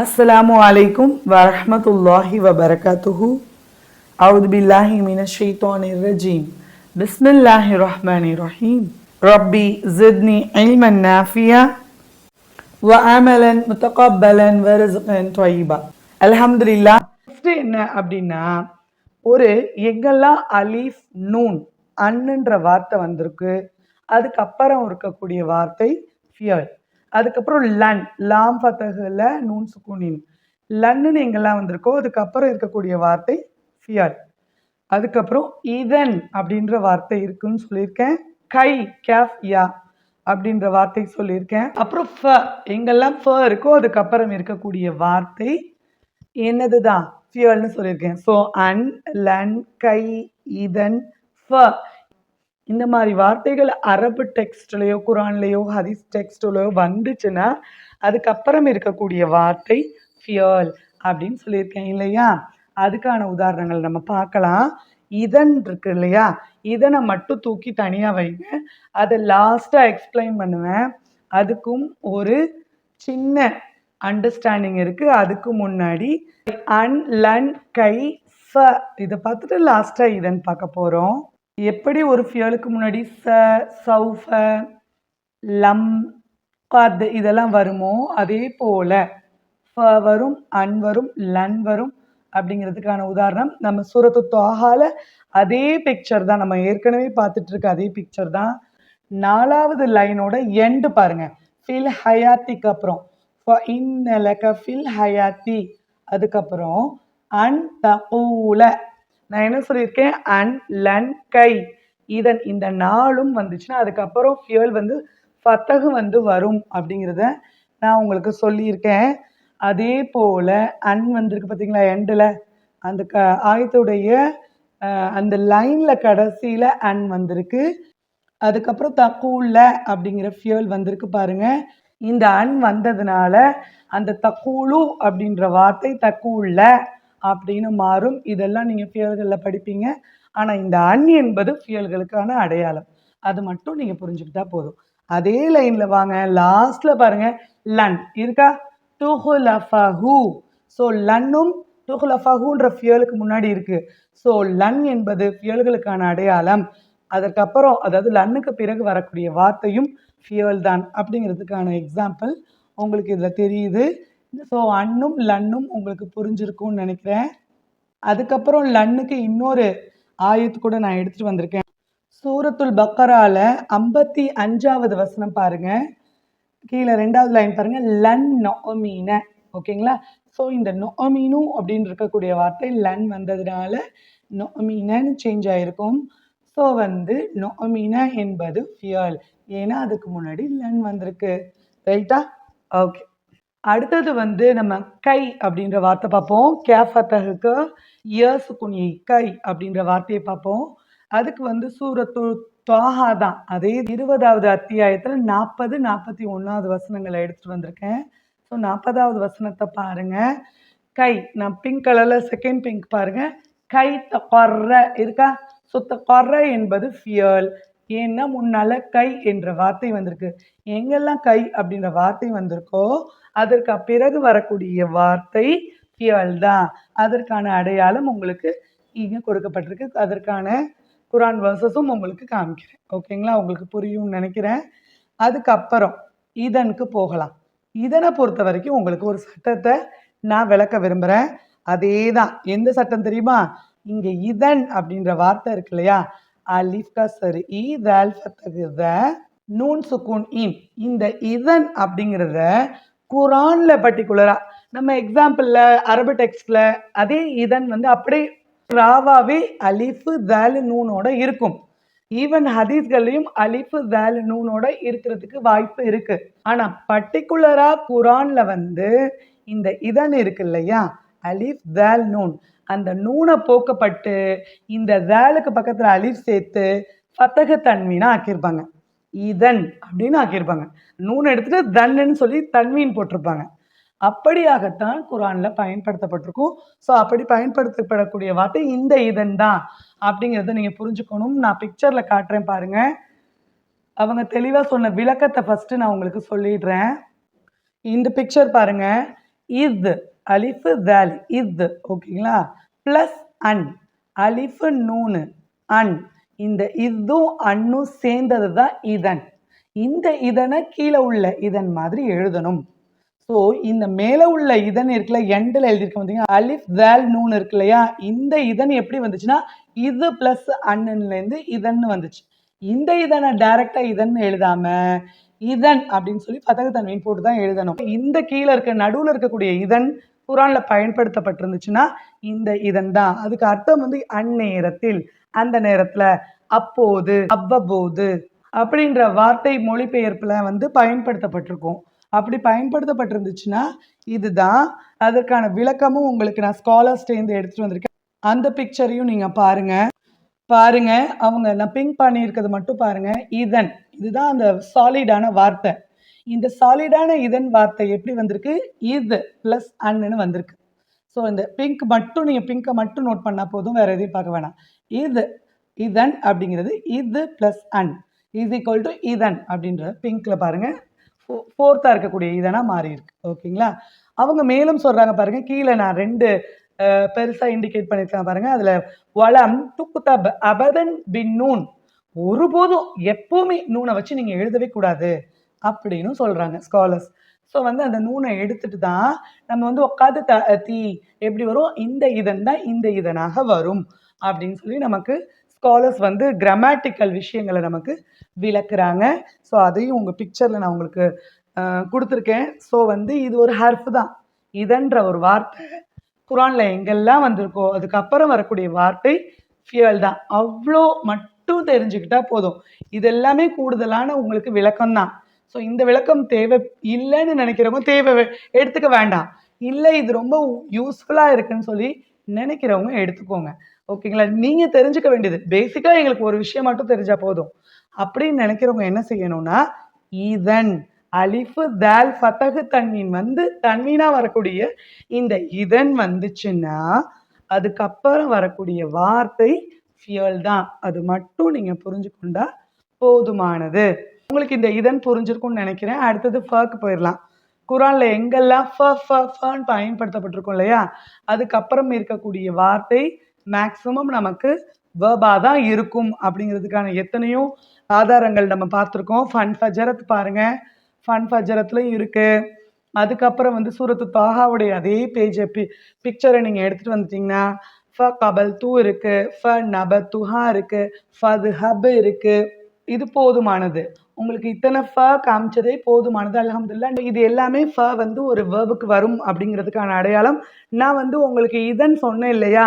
அஸ்லாம் வலைக்கும் வரமத்துல்லாஹி வபரகாத்துஹு அவுது பில்லாஹி மின ஷெய்தானி ரஜீம் பிஸ்மில்லாஹி ரஹ்மானி ரஹீம் ரப்பி ஜித்னி இல்மன் நாஃபியா வ அமலன் முத்தகப்பலன் வரசுகன் தொய்பா அலஹம்துல்லா ஃபஸ்ட்டு என்ன அப்படின்னா ஒரு எங்கெல்லாம் அலீஃப் நூன் அன்னுன்ற வார்த்தை வந்திருக்கு. அதுக்கப்புறம் இருக்கக்கூடிய வார்த்தை ஃபியல். அதுக்கப்புறம் லன் லாம் ஃபத்தகுல நூன் சுக்குனின் லன்னு எங்கெல்லாம் வந்திருக்கோ அதுக்கப்புறம் இருக்கக்கூடிய வார்த்தை ஃபியல். அதுக்கப்புறம் இதன் அப்படின்ற வார்த்தை இருக்குன்னு சொல்லியிருக்கேன். கை கேஃப் யா அப்படின்ற வார்த்தை சொல்லியிருக்கேன். அப்புறம் ஃப எங்கெல்லாம் ஃப இருக்கோ அதுக்கப்புறம் இருக்கக்கூடிய வார்த்தை என்னது தான் ஃபியல்னு சொல்லியிருக்கேன். ஸோ அன் லன் கை இதன் ஃப. இந்த மாதிரி வார்த்தைகள் அரபு டெக்ஸ்ட்லேயோ குரான்லேயோ ஹதீஸ் டெக்ஸ்ட்லேயோ வந்துச்சுன்னா அதுக்கப்புறம் இருக்கக்கூடிய வார்த்தை ஃபியல் அப்படின்னு சொல்லியிருக்கேன் இல்லையா? அதுக்கான உதாரணங்கள் நம்ம பார்க்கலாம். இதன் இருக்கு இல்லையா? இதனை மட்டும் தூக்கி தனியாக வைங்க. அதை லாஸ்ட்டாக எக்ஸ்பிளைன் பண்ணுவேன். அதுக்கும் ஒரு சின்ன அண்டர்ஸ்டாண்டிங் இருக்குது அதுக்கு முன்னாடி அன் லன் கை ஃப இதை பார்த்துட்டு லாஸ்ட்டாக இதன் பார்க்க போகிறோம் எப்படி ஒரு ஃபியலுக்கு முன்னாடி ச சௌஃப லம் கத் இதெல்லாம் வருமோ அதே போல் ஃப வரும் அன் வரும் லன் வரும் அப்படிங்கிறதுக்கான உதாரணம். நம்ம சூரத்து தொகால அதே பிக்சர் தான். நம்ம ஏற்கனவே பார்த்துட்டு இருக்க அதே பிக்சர் தான். நாலாவது லைனோட எண்டு பாருங்க. ஃபில் ஹயாத்திக்கு அப்புறம். இன்னலக ஃபில் ஹயாத்தி அதுக்கப்புறம் அன் தூல நான் என்ன சொல்லியிருக்கேன்? அன் லன் கை. இதன் இந்த நாளும் வந்துச்சுன்னா அதுக்கப்புறம் ஃபியல் வந்து ஃபத்தகு வந்து வரும் அப்படிங்கிறத நான் உங்களுக்கு சொல்லியிருக்கேன். அதே போல் அன் வந்திருக்கு பார்த்தீங்களா எண்டில் அந்த க ஆயத்துடைய அந்த லைனில் கடைசியில் அன் வந்திருக்கு. அதுக்கப்புறம் தக்கூல அப்படிங்கிற ஃபியல் வந்திருக்கு பாருங்க. இந்த அன் வந்ததுனால அந்த தக்கூலு அப்படின்ற வார்த்தை தக்கூல அப்படின்னு மாறும். இதெல்லாம் நீங்கள் ஃபியல்களில் படிப்பீங்க. ஆனால் இந்த அன் என்பது ஃபியல்களுக்கான அடையாளம். அது மட்டும் நீங்கள் புரிஞ்சுக்கிட்டா போதும். அதே லைனில் வாங்க. லாஸ்ட்டில் பாருங்க. லன். இருக்கா? துஹுலஃபஹு. ஸோ லன்னும் துஹுலஃபஹுன்ற ஃபியலுக்கு முன்னாடி இருக்குது ஸோ லன் என்பது ஃபியல்களுக்கான அடையாளம். அதற்கப்புறம் அதாவது லன்னுக்கு பிறகு வரக்கூடிய வார்த்தையும் ஃபியல் தான் அப்படிங்கிறதுக்கான எக்ஸாம்பிள் உங்களுக்கு இதில் தெரியுது. ஸோ அன்னும் லன்னும் உங்களுக்கு புரிஞ்சிருக்கும்னு நினைக்கிறேன். அதுக்கப்புறம் லன்னுக்கு இன்னொரு ஆயத்து கூட நான் எடுத்துட்டு வந்திருக்கேன். சூரத்துல் பக்கரால ஐம்பத்தி அஞ்சாவது வசனம் பாருங்க. கீழே ரெண்டாவது லைன் பாருங்க. லன் நொமீன. ஓகேங்களா? ஸோ இந்த நொமீனு அப்படின்னு இருக்கக்கூடிய வார்த்தை லன் வந்ததுனால நொமீனன்னு சேஞ்ச் ஆயிருக்கும். ஸோ வந்து நொமீன என்பது ஃபியல். ஏன்னா அதுக்கு முன்னாடி லன் வந்திருக்கு. ரைட்டா ஓகே அடுத்தது வந்து நம்ம கை அப்படின்ற வார்த்தை பார்ப்போம். கேஃபத்தகுக்கு இயர்ஸ் குனி கை அப்படின்ற வார்த்தையை பார்ப்போம். அதுக்கு வந்து சூரத்து துவாகா தான். அதே இருபதாவது அத்தியாயத்தில் நாற்பது நாற்பத்தி ஒன்றாவது வசனங்களை எடுத்துகிட்டு வந்திருக்கேன். ஸோ நாற்பதாவது வசனத்தை பாருங்கள் கை நான் பிங்க் கலரில் செகண்ட் பிங்க் பாருங்கள் கை தொர்ற இருக்கா? ஸோ தொர்ற என்பது ஃபியல் ஏன்னா முன்னால் கை என்ற வார்த்தை வந்திருக்கு. எங்கெல்லாம் கை அப்படின்ற வார்த்தை வந்திருக்கோ அதற்கு பிறகு வரக்கூடிய வார்த்தை ஃபியல் தான் அதற்கான அடையாளம் உங்களுக்கு இங்கே கொடுக்கப்பட்டிருக்கு. அதற்கான குரான் வேர்சஸும் உங்களுக்கு காமிக்கிறேன். ஓகேங்களா? உங்களுக்கு புரியும்னு நினைக்கிறேன். அதுக்கப்புறம் இதனுக்கு போகலாம். இதனை பொறுத்த வரைக்கும் உங்களுக்கு ஒரு சட்டத்தை நான் விளக்க விரும்புகிறேன் அதே தான் எந்த சட்டம் தெரியுமா? இங்கே இதன் அப்படின்ற வார்த்தை இருக்கு இல்லையா? அலிஃப்கா சரி இ தல் நூன் சுக்கூன் இன். இந்த இதன் அப்படிங்கிறத குரான்ல பர்டிகுலரா நம்ம எக்ஸாம்பிள்ல அரபு டெக்ஸ்ட்ல அதே இதன் வந்து அப்படியே ராவாவே அலிஃபு தாலு நூனோட இருக்கும். ஈவன் ஹதீஸ்கள்லையும் அலிஃபு தாலு நூனோட இருக்கிறதுக்கு வாய்ப்பு இருக்கு. ஆனா பர்டிகுலரா குரான்ல வந்து இந்த இதன் இருக்கு இல்லையா? அலிஃப் தால் நூன். அந்த நூனை போக்கப்பட்டு இந்த தாலுக்கு பக்கத்துல அலிஃப் சேர்த்து ஃபத்தக தன்மீனா ஆக்கியிருப்பாங்க. இதன் அப்படின்னு ஆக்கியிருப்பாங்க. நூன் எடுத்துட்டு தன்னுன்னு சொல்லி தன்மீன் போட்டிருப்பாங்க. அப்படியாகத்தான் குரான்ல பயன்படுத்தப்பட்டிருக்கும். ஸோ அப்படி பயன்படுத்தப்படக்கூடிய வார்த்தை இந்த இதன் தான் அப்படிங்கிறத நீங்க புரிஞ்சுக்கணும். நான் பிக்சர்ல காட்டுறேன் பாருங்க. அவங்க தெளிவாக சொன்ன விளக்கத்தை ஃபர்ஸ்ட் நான் உங்களுக்கு சொல்லிடுறேன். இந்த பிக்சர் பாருங்க. இத் அலிஃபு தல். இத் ஓகேங்களா? ப்ளஸ் அன் அலிஃபு நூனு. அன். இந்த இதும் அன்னும் சேர்ந்தது தான் இதன். இந்த இதனை கீழே உள்ள இதன் மாதிரி எழுதணும். ஸோ இந்த மேலே உள்ள இதன் இருக்குல்ல எண்டில் எழுதியிருக்க பார்த்தீங்கன்னா அலிஃப் வேல் நூன் இருக்கு இல்லையா? இந்த இதன் எப்படி வந்துச்சுன்னா இது ப்ளஸ் அண்ணன்லேருந்து இதன்னு வந்துச்சு. இந்த இதனை டைரெக்டாக இதன்னு எழுதாம இதன் அப்படின்னு சொல்லி பதக தன்மையின் போட்டு தான் எழுதணும். இந்த கீழே இருக்க நடுவில் இருக்கக்கூடிய இதன் குரானில் பயன்படுத்தப்பட்டிருந்துச்சுன்னா இந்த இதன் தான். அதுக்கு அர்த்தம் வந்து அந்நேரத்தில். அந்த நேரத்துல அப்போது அவ்வப்போது அப்படின்ற வார்த்தை மொழிபெயர்ப்புல வந்து பயன்படுத்தப்பட்டிருக்கும். அப்படி பயன்படுத்தப்பட்டிருந்துச்சுன்னா இதுதான். அதற்கான விளக்கமும் உங்களுக்கு நான் ஸ்காலர்ஸ்டேந்து எடுத்துட்டு வந்திருக்கேன். அந்த பிக்சரையும் நீங்க பாருங்க. பாருங்க. அவங்க நான் பிங்க் பண்ணியிருக்கிறது மட்டும் பாருங்க. இதன். இதுதான் அந்த சாலிடான வார்த்தை. இந்த சாலிடான இதன் வார்த்தை எப்படி வந்திருக்கு? இது ப்ளஸ் அன்னு வந்திருக்கு. ஸோ இந்த பிங்க் மட்டும் நீங்கள் பிங்க்கை மட்டும் நோட் பண்ணால் போதும் வேறு எதையும் பார்க்க வேணாம். இது இதன் அப்படிங்கிறது இது plus n is equal to இதன் அப்படின்ற பிங்க்ல பாருங்க. ஃபோர்த்தாக இருக்கக்கூடிய இதனா மாறி இருக்கு. ஓகேங்களா அவங்க மேலும் சொல்றாங்க பாருங்க கீழே நான் ரெண்டு பெருசாக இண்டிகேட் பண்ணியிருக்கேன் பாருங்க. அதில் வளம் துக்குத்தப் அபதன் பின் நூன். ஒருபோதும் எப்போவுமே நூனை வச்சு நீங்கள் எழுதவே கூடாது அப்படின்னு சொல்கிறாங்க ஸ்காலர்ஸ் ஸோ வந்து அந்த நூனை எடுத்துட்டு தான் நம்ம வந்து உட்காந்து த தீ எப்படி வரும்? இந்த இதன் தான் இந்த இதனாக வரும். அப்படின்னு சொல்லி நமக்கு ஸ்காலர்ஸ் வந்து கிராமட்டிக்கல் விஷயங்களை நமக்கு விளக்குறாங்க. ஸோ அதையும் உங்கள் பிக்சரில் நான் உங்களுக்கு கொடுத்துருக்கேன். ஸோ வந்து இது ஒரு ஹர்ஃப் தான். இதன்ற ஒரு வார்த்தை குரான்ல எங்கெல்லாம் வந்திருக்கோ அதுக்கப்புறம் வரக்கூடிய வார்த்தை ஃபியல் தான். அவ்வளோ மட்டும் தெரிஞ்சுக்கிட்டா போதும். இதெல்லாமே கூடுதலான உங்களுக்கு விளக்கம் தான் ஸோ இந்த விளக்கம் தேவை இல்லைன்னு நினைக்கிறவங்க தேவை எடுத்துக்க வேண்டாம். இல்லை இது ரொம்ப யூஸ்ஃபுல்லாக இருக்குன்னு சொல்லி நினைக்கிறவங்க எடுத்துக்கோங்க. ஓகேங்களா நீங்கள் தெரிஞ்சுக்க வேண்டியது. பேசிக்காக எங்களுக்கு ஒரு விஷயம் மட்டும் தெரிஞ்சால் போதும். அப்படின்னு நினைக்கிறவங்க என்ன செய்யணும்னா இதன் அலிஃபு தால் ஃபத்தகு தன்மீன் வந்து தன்மீனாக வரக்கூடிய இந்த இதன் வந்துச்சுன்னா அதுக்கப்புறம் வரக்கூடிய வார்த்தை ஃபியல் தான். அது மட்டும் நீங்க புரிஞ்சுக்கொண்டா போதுமானது. உங்களுக்கு இந்த இதன் புரிஞ்சிருக்கும்னு நினைக்கிறேன். அடுத்தது ஃபர்க்கு போயிடலாம். குரான்ல எங்கெல்லாம் ஃப ஃப ஃபன்னு பயன்படுத்தப்பட்டிருக்கும் இல்லையா? அதுக்கப்புறம் இருக்கக்கூடிய வார்த்தை மேக்சிமம் நமக்கு வேர்பா தான் இருக்கும் அப்படிங்கிறதுக்கான எத்தனையோ ஆதாரங்கள் நம்ம பார்த்துருக்கோம். ஃபன் ஃபஜரத் பாருங்க. ஃபன் ஃபஜரத்துலையும் இருக்கு. அதுக்கப்புறம் வந்து சூரத்து தாகாவுடைய அதே பேஜை பி பிக்சரை நீங்கள் எடுத்துகிட்டு வந்துட்டீங்கன்னா ஃப கபல் தூ இருக்கு. ஃப நப துஹா இருக்கு. ஃபது ஹப் இருக்கு. இது போதுமானது. உங்களுக்கு இத்தனை ஃப காமிச்சதே போதுமானது அலமதுல்லா இது எல்லாமே ஃப வந்து ஒரு வேர்புக்கு வரும் அப்படிங்கிறதுக்கான அடையாளம். நான் வந்து உங்களுக்கு இதன் சொன்னேன் இல்லையா?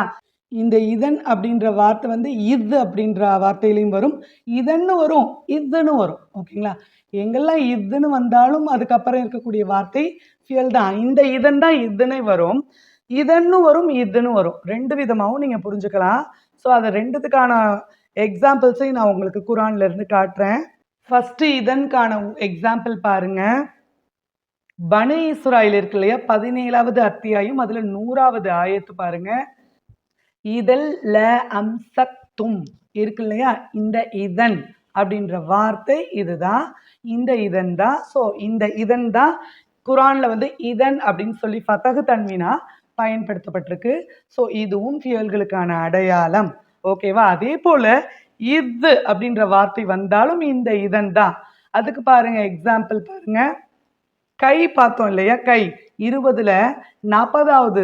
இந்த இதன் அப்படின்ற வார்த்தை வந்து இது அப்படின்ற வார்த்தையிலையும் வரும். இதன்னு வரும் இதுன்னு வரும். ஓகேங்களா? எங்கெல்லாம் இதுன்னு வந்தாலும் அதுக்கப்புறம் இருக்கக்கூடிய வார்த்தை ஃபியல் தான். இந்த இதன் தான் இதுன்னு வரும். இதன்னு வரும் இதுன்னு வரும். ரெண்டு விதமாகவும் நீங்கள் புரிஞ்சுக்கலாம். ஸோ அதை ரெண்டுத்துக்கான எக்ஸாம்பிள்ஸையும் நான் உங்களுக்கு குரான்ல இருந்து காட்டுறேன். ஃபர்ஸ்ட் இதன்கான எக்ஸாம்பிள் பாருங்க. பனு இஸ்ராயில் இருக்கு இல்லையா? பதினேழாவது அத்தியாயம் அதுல நூறாவது ஆயத்து பாருங்க. இதழ் ல அம்சத்தும் இருக்கு இல்லையா? இந்த இதன் அப்படின்ற வார்த்தை இதுதான். இந்த இதன் தான். ஸோ இந்த இதன் தான் குரான்ல வந்து இதன் அப்படின்னு சொல்லி ஃபத்தகு தன்வினா பயன்படுத்தப்பட்டிருக்கு. ஸோ இதுவும் ஃபியல்களுக்கான அடையாளம். ஓகேவா அதே போல இது அப்படின்ற வார்த்தை வந்தாலும் இந்த இதன் தான். அதுக்கு பாருங்க எக்ஸாம்பிள் பாருங்க. கை பார்த்தோம் இல்லையா? கை. இருபதுல நாற்பதாவது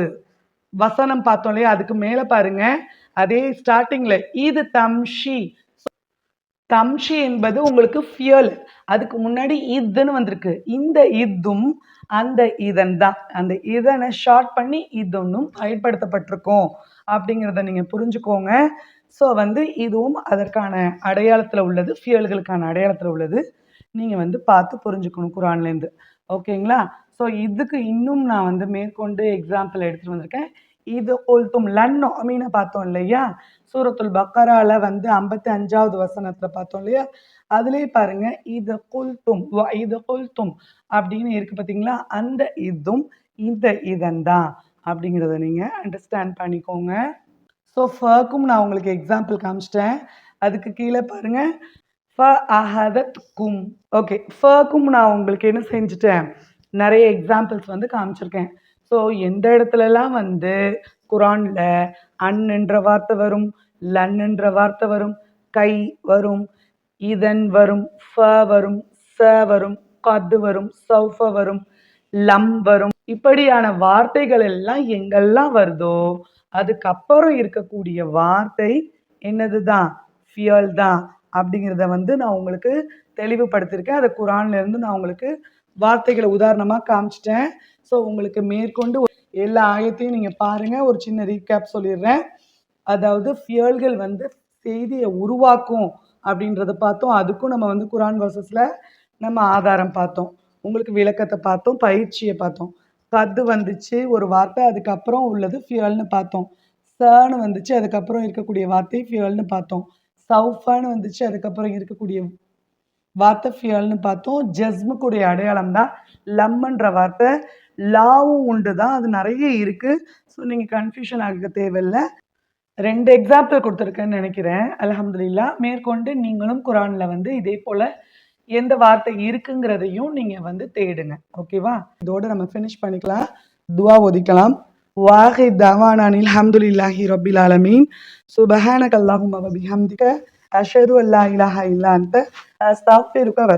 வசனம் பார்த்தோம் இல்லையா? அதுக்கு மேலே பாருங்க. அதே ஸ்டார்டிங்ல இது தம்ஷி தம்ஷி என்பது உங்களுக்கு ஃபியல் அதுக்கு முன்னாடி இதுன்னு வந்திருக்கு. இந்த இதும் அந்த இதன் தான். அந்த இதனை ஷார்ட் பண்ணி இதொன்னும் பயன்படுத்தப்பட்டிருக்கும். அப்படிங்கிறத நீங்க புரிஞ்சுக்கோங்க. ஸோ வந்து இதுவும் அதற்கான அடையாளத்தில் உள்ளது ஃபியல்களுக்கான அடையாளத்தில் உள்ளது. நீங்கள் வந்து பார்த்து புரிஞ்சுக்கணும் குரான்லேருந்து ஓகேங்களா ஸோ இதுக்கு இன்னும் நான் வந்து மேற்கொண்டு எக்ஸாம்பிள் எடுத்துகிட்டு வந்திருக்கேன். இது ஓல்தும் லன்னோ மீனை பார்த்தோம் இல்லையா? சூரத்துல் பக்கரால வந்து ஐம்பத்தி அஞ்சாவது வசனத்தில் பார்த்தோம் இல்லையா? அதுலேயே பாருங்க இது கொல்தும் இது கொல்தும் அப்படின்னு இருக்கு பார்த்தீங்களா அந்த இதும் இந்த இதன் தான் அப்படிங்கிறத நீங்கள் அண்டர்ஸ்டாண்ட் பண்ணிக்கோங்க. ஸோ ஃபர்க்கும் நான் உங்களுக்கு எக்ஸாம்பிள் காமிச்சிட்டேன். அதுக்கு கீழே பாருங்க ஃப அஹதத் கும் ஓகே ஃபர்க்கும் நான் உங்களுக்கு என்ன செஞ்சுட்டேன்? நிறைய எக்ஸாம்பிள்ஸ் வந்து காமிச்சிருக்கேன். ஸோ எந்த இடத்துலலாம் வந்து குரானில் அன்னுன்ற வார்த்தை வரும் லன்னுன்ற வார்த்தை வரும் கை வரும் இதன் வரும் ஃப வரும் ச வரும் கது வரும் சௌஃப வரும் லம் வரும். இப்படியான வார்த்தைகள் எல்லாம் எங்கெல்லாம் வருதோ அதுக்கப்புறம் இருக்கக்கூடிய வார்த்தை என்னது தான் ஃபியல் தான். அப்படிங்கிறத வந்து நான் உங்களுக்கு தெளிவுபடுத்தியிருக்கேன் அதை குரான்லேருந்து நான் உங்களுக்கு வார்த்தைகளை உதாரணமாக காமிச்சிட்டேன். ஸோ உங்களுக்கு மேற்கொண்டு எல்லா ஆயத்தையும் நீங்கள் பாருங்கள் ஒரு சின்ன ரீகேப் சொல்லிடுறேன். அதாவது ஃபியல்கள் வந்து செய்தியை உருவாக்கும் அப்படின்றத பார்த்தோம். அதுக்கும் நம்ம வந்து குரான் வர்சஸில் நம்ம ஆதாரம் பார்த்தோம். உங்களுக்கு விளக்கத்தை பார்த்தோம் பயிற்சியை பார்த்தோம். கது வந்துச்சு ஒரு வார்த்தை அதுக்கப்புறம் உள்ளது ஃபியல்னு பார்த்தோம். சர்னு வந்துச்சு அதுக்கப்புறம் இருக்கக்கூடிய வார்த்தை ஃபியல்னு பார்த்தோம். சவுஃபான்னு வந்துச்சு அதுக்கப்புறம் இருக்கக்கூடிய வார்த்தை ஃபியல்னு பார்த்தோம். ஜஸ்முக்குடைய அடையாளம் தான் லம்ன்ற வார்த்தை. லாவும் உண்டு தான். அது நிறைய இருக்குது ஸோ நீங்கள் கன்ஃபியூஷன் ஆக தேவையில்லை. ரெண்டு எக்ஸாம்பிள் கொடுத்துருக்கேன்னு நினைக்கிறேன். அலமதுல்லா மேற்கொண்டு நீங்களும் குரானில் வந்து இதே போல் எந்த வார்த்தை இருக்குங்கிறதையும் நீங்கள் வந்து தேடுங்க. ஓகேவா இதோட நம்ம ஃபினிஷ் பண்ணிக்கலாம். துவா ஒதிக்கலாம். வாஹி தவானானில் அல்ஹம்துலில்லாஹி ரபில் ஆலமீன். சுபஹானக அல்லாஹும்ம வ பிஹம்திக அல்லா இலாஹா இல்லான்ட்டு அன்த அஸ்தக்ஃபிருக வ